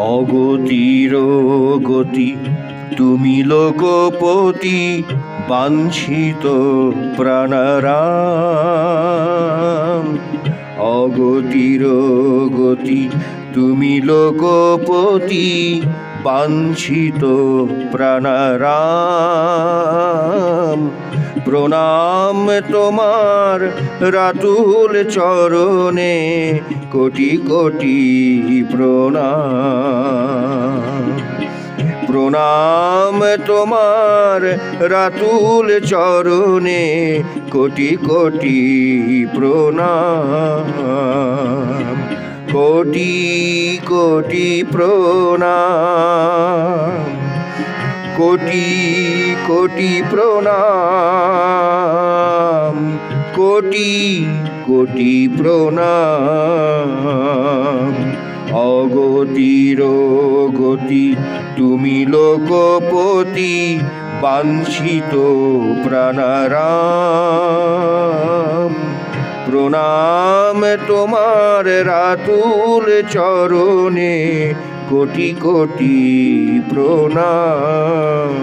অগতির গতি, তুমি লোকপতি, বাঞ্ছিত প্রাণারাম। অগতির গতি, তুমি লোকপতি, বাঞ্ছিত প্রাণারাম। প্রণাম তোমার রাতুল চরণে, কোটি কোটি প্রণাম। প্রণাম তোমার রাতুল চরণে কোটি কোটি প্রণাম। কোটি কোটি প্রণাম। কোটি কোটি প্রণাম। কোটি কোটি প্রণাম। অগতির গতি তুমি লোকপতি বাঞ্ছিত প্রাণারাম। প্রণাম তোমার রাতুল চরণে কোটি কোটি প্রণাম।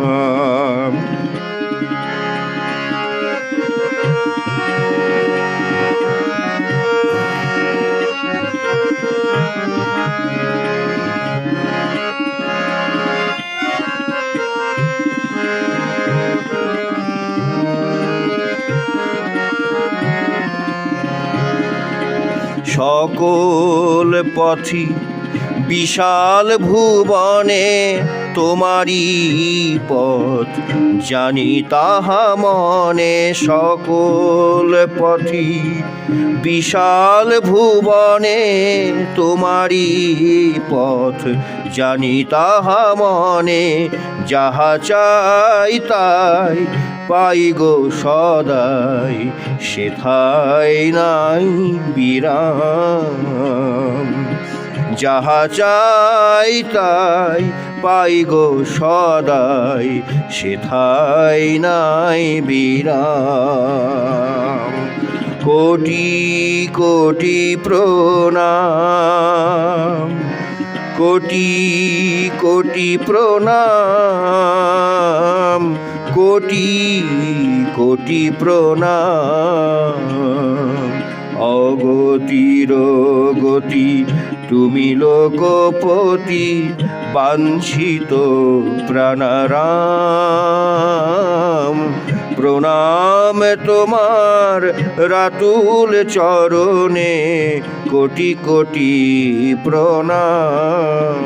সকল পথি বিশাল ভুবনে তোমারি পথ। জানি তাহা মনে সকল পথি বিশাল ভুবনে তোমারি পথ। জানি তাহা মনে যাহা চাই তাই পাই গো সদাই, সেথাই নাই বিরাম। যাহা চাই তাই পাই গো সদাই, সেথাই নাই বিরাম। কোটি কোটি প্রণাম কোটি কোটি প্রণাম কোটি কোটি প্রণাম। অগতির গতি তুমি লোকপতি বাঞ্ছিত প্রাণারাম। প্রণাম তোমার রাতুল চরণে কোটি কোটি প্রণাম।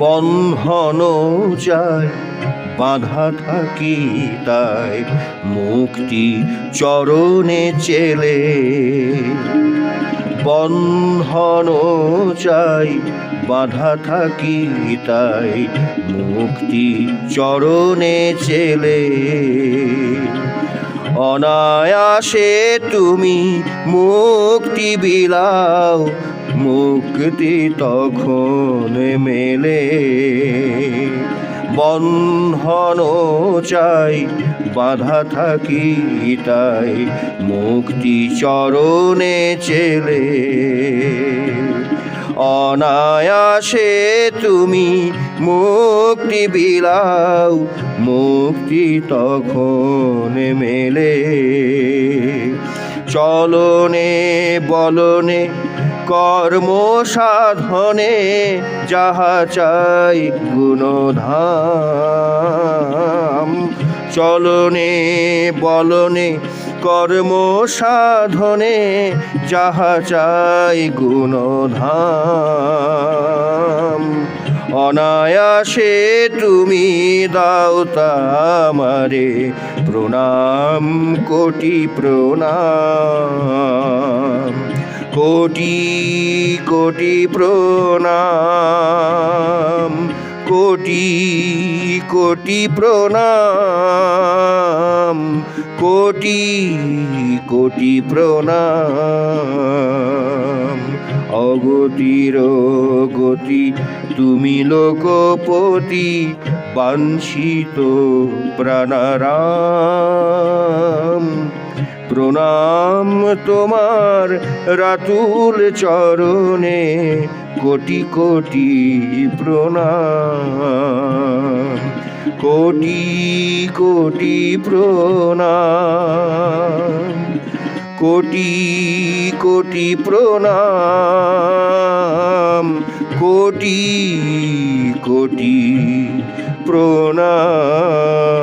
বন্ধন চাই বাধা থাকি তাই মুক্তি চরণে চেলে। বন্ধন চাই, বাধা থাকি তাই মুক্তি চরণে চেলে। অনায়াসে তুমি মুক্তি বিলাও, মুক্তি তখন মেলে। বন্ধন চাই, বাধা থাকি তাই, মুক্তি চরণে চেলে। অনায়াসে তুমি মুক্তি বিলাও, মুক্তি তখন মেলে। চলনে, বলনে কর্ম সাধনে যাহা চাই গুণধাম। চলনে, বলনে, কর্ম সাধনে যাহা চাই গুণধাম। অনায়াসে তুমি দাও তামারে প্রণাম, কোটি প্রণাম। কোটি কোটি প্রণাম, কোটি কোটি প্রণাম, কোটি কোটি প্রণাম। অগতির গতি তুমি লোকপতি, বাঞ্ছিত প্রাণারাম। প্রণাম তোমার রাতুল চরণে কোটি কোটি প্রণাম। কোটি কোটি প্রণাম। কোটি কোটি প্রণাম। কোটি কোটি প্রণাম।